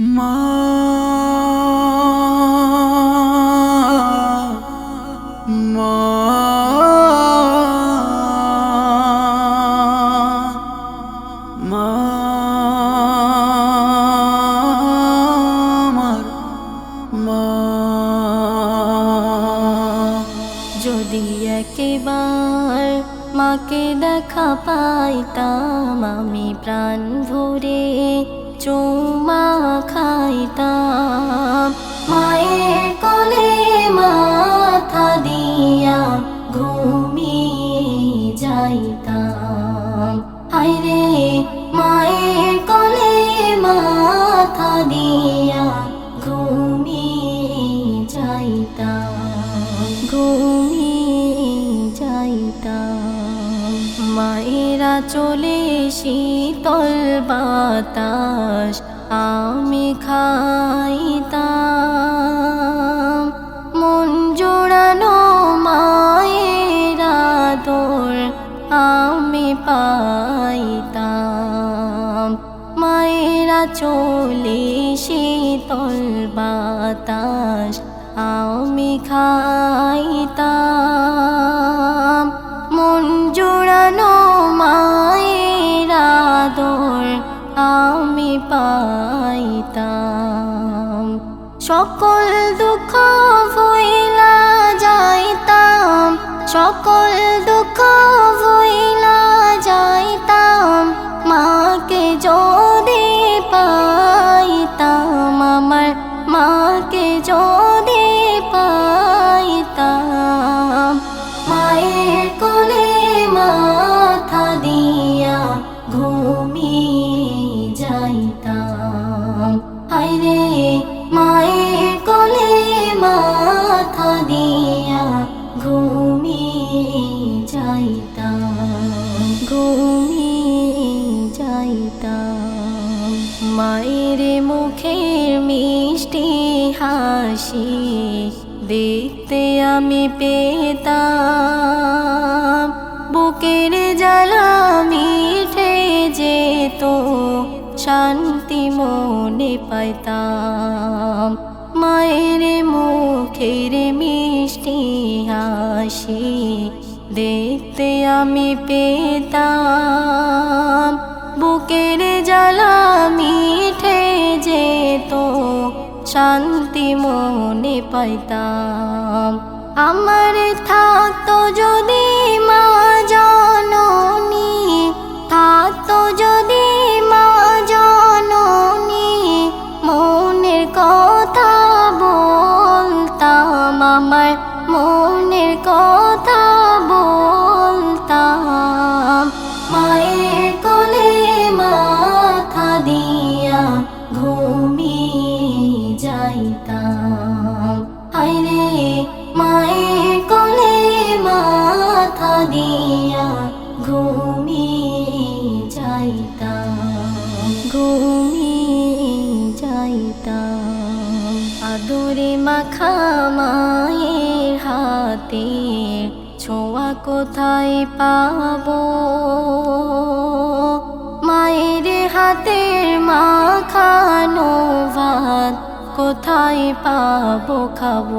মা মা যদি একেবার মাকে দেখা পাইতাম আমি প্রাণ ভরে চুমা খাইতাম। মায়ের কোলে মাথা দিয়া ঘুমিয়ে যাইতাম। হায়রে মায়ের কোলে মাথা দিয়া ঘুমিয়ে যাইতাম। ঘুমিয়ে যাইতাম। মায়েরা চলে শীতল বাতাস আমি খাইতাম মন জোড়ানো মায়েরা তোর আমি পাইতাম। মায়েরা চলে শীতল বাতাস আমি খাইতাম। পাইতাম সকল দুঃখ ভইলা যাইতাম। সকল হায়রে মায়ের কোলে মাথা দিয়া ঘুমিয়ে যাইতাম ঘুমিয়ে যাইতাম। মায়ের মুখের মিষ্টি হাসি দেখতে আমি পেতাম। বুকের জ্বালা মিঠে যেত শান্তি মনে পাইতাম। মায়ের মুখের মিষ্টি হাসি দেখতে আমি পেতাম। বুকের জ্বালা মিঠে যেত, শান্তি মনে পাইতাম। আমার থাকতো যদি মা জননী ঘুমিয়ে যাইতাম আদরে মাখা মায়ের হাতে, ছোঁয়া কোথায় পাব? মায়ের হাতের মাখানো ভাত কোথায় পাব, খাব?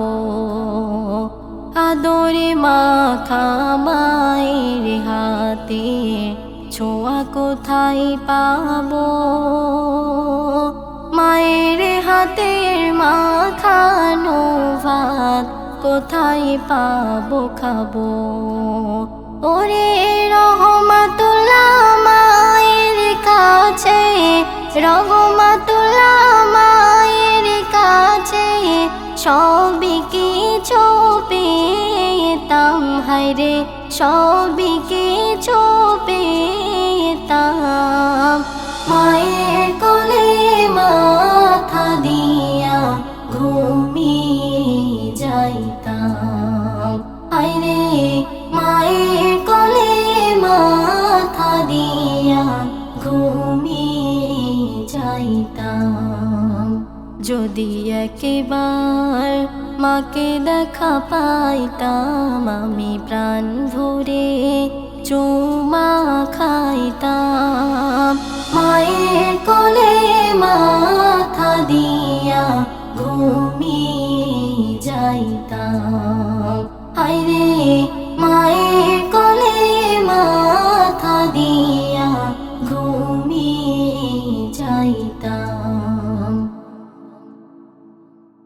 আদরে মাখা মায়ের হাতে, ছোঁয়া কোথায় পাবো? মাখানো ভাত কোথায় পাবো, খাব? ওরে রহমাতুল্লাহ মায়ের কাছে, রহমাতুল্লাহ মায়ের কাছে সবই কিছু পেতাম, হায়রে সবই কিছু পেতাম। মায়ের কোলে যদি একেবার মাকে দেখা পাইতাম, আমি প্রাণ ভরে চুমা খাইতাম। মায়ের কোলে মাথা দিয়া ঘুমিয়ে যাইতাম। হায়রে মায়ের